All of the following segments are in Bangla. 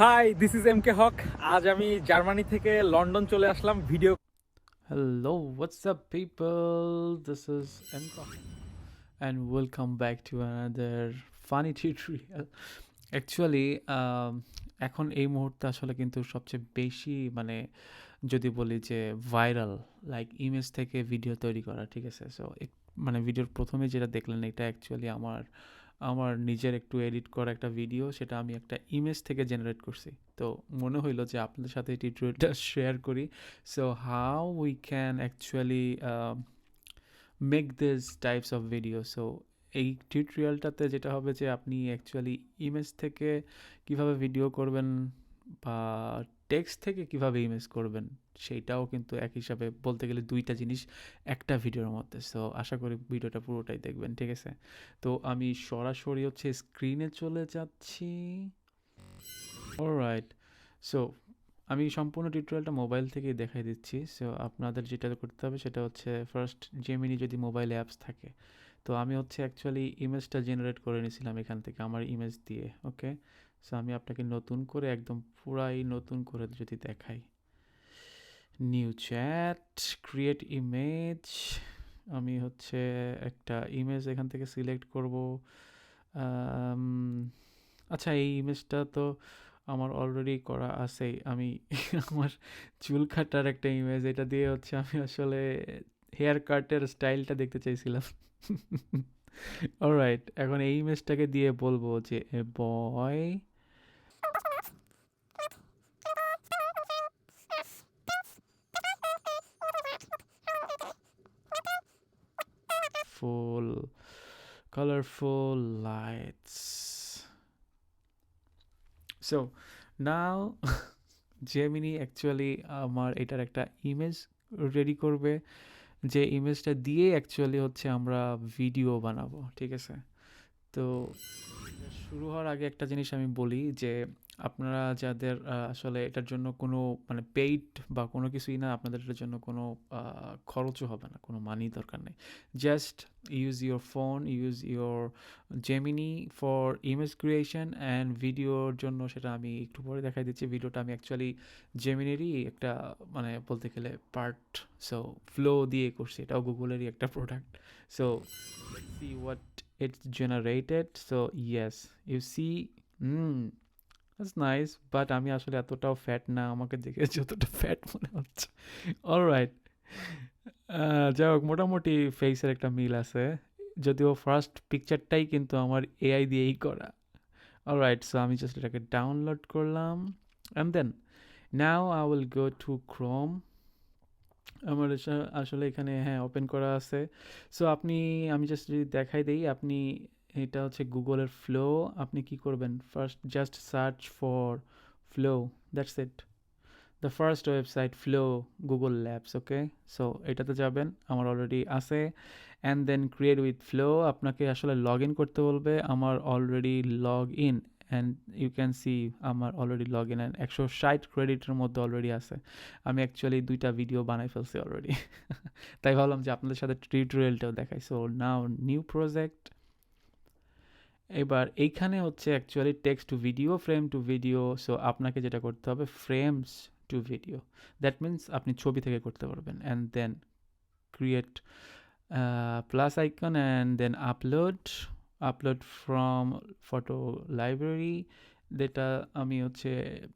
Hi this is M K Haque আজ আমি জার্মানি থেকে লন্ডন চলে আসলাম video what's up, people? This is Emka, and welcome back to another funny tutorial. Actually, um, এখন এই মুহূর্তে আসলে কিন্তু সবচেয়ে বেশি মানে যদি বলি যে ভাইরাল লাইক ইমেজ থেকে ভিডিও তৈরি করা ঠিক আছে সো মানে ভিডিওর প্রথমে যেটা দেখলেন এটা অ্যাকচুয়ালি আমার আমার নিজের একটু এডিট করা একটা ভিডিও সেটা আমি একটা ইমেজ থেকে জেনারেট করছি। তো মনে হইল যে আপনাদের সাথে টিউটোরিয়ালটা শেয়ার করি। So how we can actually make make types of video so এই টিউটোরিয়ালটাতে যেটা হবে যে আপনি অ্যাকচুয়ালি ইমেজ থেকে কীভাবে ভিডিও করবেন বা টেক্সট থেকে কীভাবে ইমেজ করবেন সেইটাও কিন্তু এক হিসাবে বলতে গেলে দুইটা জিনিস একটা ভিডিওর মধ্যে। সো আশা করি ভিডিওটা পুরোটাই দেখবেন, ঠিক আছে? তো আমি সরাসরি হচ্ছে স্ক্রিনে চলে যাচ্ছি। অলরাইট সো আমি সম্পূর্ণ টিউটোরিয়ালটা মোবাইল থেকেই দেখাই দিচ্ছি। সো আপনাদের যেটা করতে হবে সেটা হচ্ছে ফার্স্ট জেমিনি যদি মোবাইল অ্যাপস থাকে তো আমি হচ্ছে অ্যাকচুয়ালি ইমেজটা জেনারেট করে নিয়েছিলাম এখান থেকে আমার ইমেজ দিয়ে ওকে সো আমি আপনাকে নতুন করে একদম পুরাই নতুন করে যদি দেখাই। নিউ চ্যাট ক্রিয়েট ইমেজ আমি হচ্ছে একটা ইমেজ এখান থেকে সিলেক্ট করব। আচ্ছা এই ইমেজটা তো আমার অলরেডি করা আছেই। আমি আমার চুল কাটার একটা ইমেজ এটা দিয়ে হচ্ছে আমি আসলে হেয়ার কাটের স্টাইলটা দেখতে চাইছিলাম। অলরাইট এখন এই ইমেজটাকে দিয়ে বলব যে বয় আমার এটার একটা ইমেজ রেডি করবে। যে ইমেজটা দিয়ে অ্যাকচুয়ালি হচ্ছে আমরা ভিডিও বানাবো, ঠিক আছে? তো শুরু হওয়ার আগে একটা জিনিস আমি বলি যে আপনারা যাদের আসলে এটার জন্য কোনো মানে পেইড বা কোনো কিছুই না, আপনাদের এটার জন্য কোনো খরচও হবে না, কোনো মানি দরকার নেই। Just use your phone use your Gemini for image creation and ভিডিওর জন্য সেটা আমি একটু পরে দেখাই দিচ্ছি। ভিডিওটা আমি অ্যাকচুয়ালি জেমিনেরই একটা মানে বলতে গেলে পার্ট সো ফ্লো দিয়ে করছি। এটাও গুগলেরই একটা product so see what it's generated so yes you see hmm nice but আমি আসলে এতটাও ফ্যাট না, আমাকে দেখে যতটা ফ্যাট মনে হচ্ছে। অলরাইট যাই হোক, মোটামুটি ফেসের একটা মিল আছে। যদিও ফার্স্ট পিকচারটাই কিন্তু আমার এআই দিয়েই করা। অলরাইট সো আমি জাস্ট এটাকে ডাউনলোড করলাম। And then now I will go to Chrome আমার আসলে এখানে হ্যাঁ ওপেন করা আছে। সো আপনি আমি জাস্ট যদি দেখাই দিই, আপনি এটা হচ্ছে গুগলের ফ্লো আপনি কি করবেন? First just search for Flow that's it the first website Flow Google Labs okay so এটাতে যাবেন, আমার অলরেডি আছে। And then create with Flow আপনাকে আসলে লগ ইন করতে বলবে, আমার already log in and you can see আমার অলরেডি লগ ইন অ্যান্ড একশো ষাট ক্রেডিটের মধ্যে অলরেডি আছে। আমি অ্যাকচুয়ালি দুইটা ভিডিও বানাই ফেলছি অলরেডি তাই ভাবলাম যে আপনাদের সাথে টিউটোরিয়ালটাও দেখাই। সো নাও নিউ প্রজেক্ট এবার এইখানে হচ্ছে actually text to video frame to video so আপনাকে যেটা করতে হবে frames to video that means আপনি ছবি থেকে করতে পারবেন and then create plus icon and then upload upload from photo library যেটা আমি হচ্ছে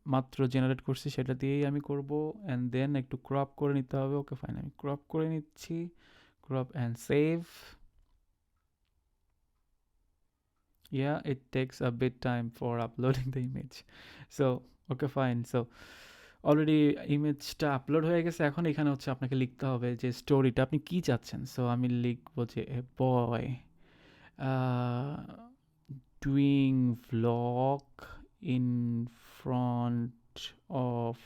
মাত্র জেনারেট করছি, সেটা দিয়েই আমি করব অ্যান্ড দেন একটু ক্রপ করে নিতে হবে, ওকে ফাইন আমি ক্রপ করে নিচ্ছি crop and save. Yeah, it takes a bit time for uploading the image. So, okay, fine. So already ইমেজটা আপলোড হয়ে গেছে, এখন এখানে হচ্ছে আপনাকে লিখতে হবে যে স্টোরিটা আপনি কি চাচ্ছেন? সো আমি লিখব যে boy doing vlog in front of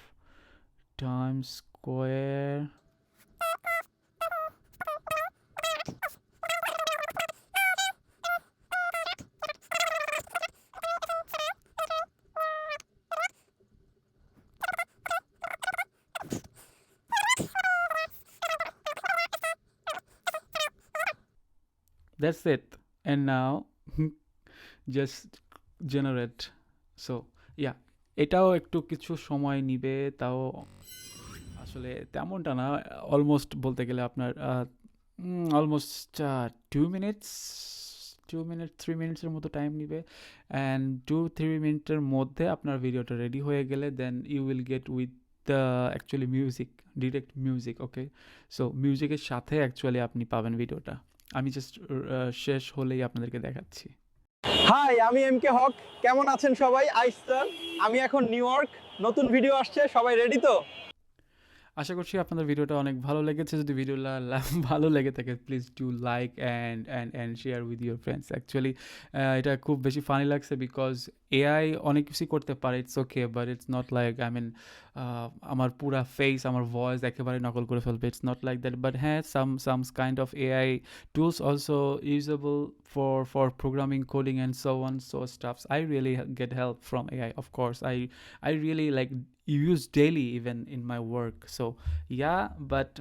time square that's it. And now, just generate. So, yeah, এটাও একটু কিছু সময় নিবে, তাও আসলে তেমনটা না। অলমোস্ট বলতে গেলে আপনার almost two minutes two minute three মিনিটসের মতো টাইম নিবে। অ্যান্ড টু থ্রি মিনিটের মধ্যে আপনার ভিডিওটা রেডি হয়ে গেলে then you will get with actually music direct music okay so মিউজিকের সাথে অ্যাকচুয়ালি আপনি পাবেন ভিডিওটা আমি জাস্ট শেষ হলেই আপনাদেরকে দেখাচ্ছি। হাই আমি এম কে হক কেমন আছেন সবাই? আইস্টার আমি এখন নিউ ইয়র্ক নতুন ভিডিও আসছে সবাই রেডি তো? আশা করছি আপনাদের ভিডিওটা অনেক ভালো লেগেছে। যদি ভিডিওটা ভালো লেগে থাকে please do like and and and share with your friends actually এটা খুব বেশি ফানি লাগছে বিকজ এআই অনেক কিছুই করতে পারে it's okay but it's not like I mean আমার পুরা ফেস আমার ভয়েস একেবারে নকল করে ফেলবে it's not like that but হ্যাঁ some some kind of AI usable for for programming coding and so on so stuffs i really h- get help from ai of course i i really like use daily even in my work so yeah but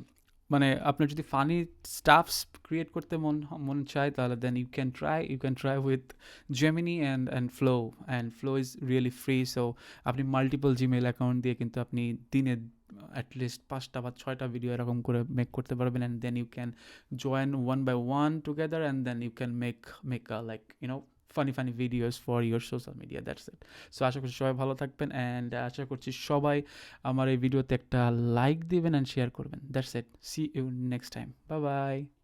মানে আপনার যদি ফানি স্টাফস ক্রিয়েট করতে মন মন চায়, তাহলে then you can try you can try with Gemini and and Flow and Flow is really free so আপনি মাল্টিপল জিমেল অ্যাকাউন্ট দিয়ে কিন্তু আপনি দিনে অ্যাটলিস্ট পাঁচটা বা ছয়টা ভিডিও এরকম করে মেক করতে পারবেন and then you can join one by one together, and then you can make make like like you funny videos for your social media that's it so আশা করছি সবাই ভালো থাকবেন অ্যান্ড আশা করছি সবাই আমার এই ভিডিওতে একটা লাইক দিবেন অ্যান্ড শেয়ার করবেন that's it see you next time বা বাই